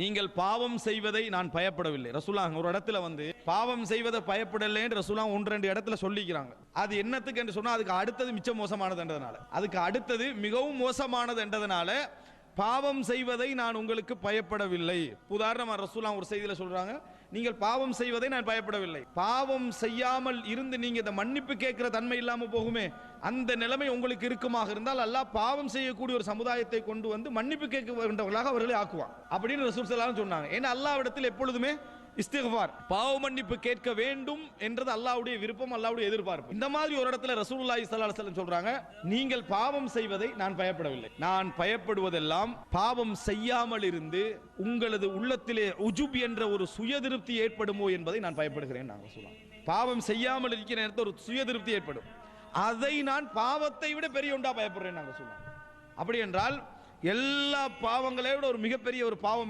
நீங்கள் பாவம் செய்வதை நான் பயப்படவில்லை. ரசூலா ஒரு இடத்துல வந்து பாவம் செய்வதை பயப்படலைன்னு ரசூலா ஒன்று ரெண்டு இடத்துல சொல்லிக்கிறாங்க. அது என்னத்துக்கு என்று சொன்னா அதுக்கு அடுத்தது மிச்சம் மோசமானதுன்றதுனால அதுக்கு அடுத்தது மிகவும் மோசமானது என்றதுனால பாவம் செய்வதை நான் உங்களுக்கு பயப்படவில்லை. உதாரணமாக ரசூலா ஒரு செய்தியில் சொல்கிறாங்க நீங்கள் பாவம் செய்வதை நான் பயப்படவில்லை. பாவம் செய்யாமல் இருந்து நீங்கள் இந்த மன்னிப்பு கேட்குற தன்மை இல்லாமல் போகுமே அந்த நிலைமை உங்களுக்கு இருக்குமாக இருந்தால் அல்லாஹ் பாவம் செய்யக்கூடிய ஒரு சமுதாயத்தை கொண்டு வந்து மன்னிப்பு கேட்க வேண்டவர்களாக அவர்களை ஆக்குவான். அப்படின்னு ரசூல் ஸல்லல்லாஹு சொன்னாங்க. ஏன்னா அல்லாஹ்விடத்தில் எப்பொழுதுமே இஸ்திக்ஃபார். பாவ மன்னிப்பு கேட்க வேண்டும் என்றது அல்லாவுடைய விருப்பம் அல்லாவுடைய எதிர்பார்ப்பு. இந்த மாதிரி ஒரு இடத்துல ரசூலுல்லாஹி ஸல்லல்லாஹு அலைஹி சொல்றாங்க நீங்கள் பாவம் செய்வதை நான் பயப்படவில்லை. நான் பயப்படுவதெல்லாம் பாவம் செய்யாமல் இருந்து உங்களது உள்ளத்திலே உஜுப் என்ற ஒரு சுய திருப்தி ஏற்படுமோ என்பதை நான் பயப்படுகிறேன். நான் சொல்லலாம் பாவம் செய்யாமல் இருக்கிற நேரத்தில் ஒரு சுய திருப்தி ஏற்படும். அதை நான் பாவத்தை விட பெரிய உண்டா பயப்படுறேன் நாங்கள் சொல்லலாம் அப்படி என்றால் எல்லா பாவங்களை விட ஒரு மிகப்பெரிய ஒரு பாவம்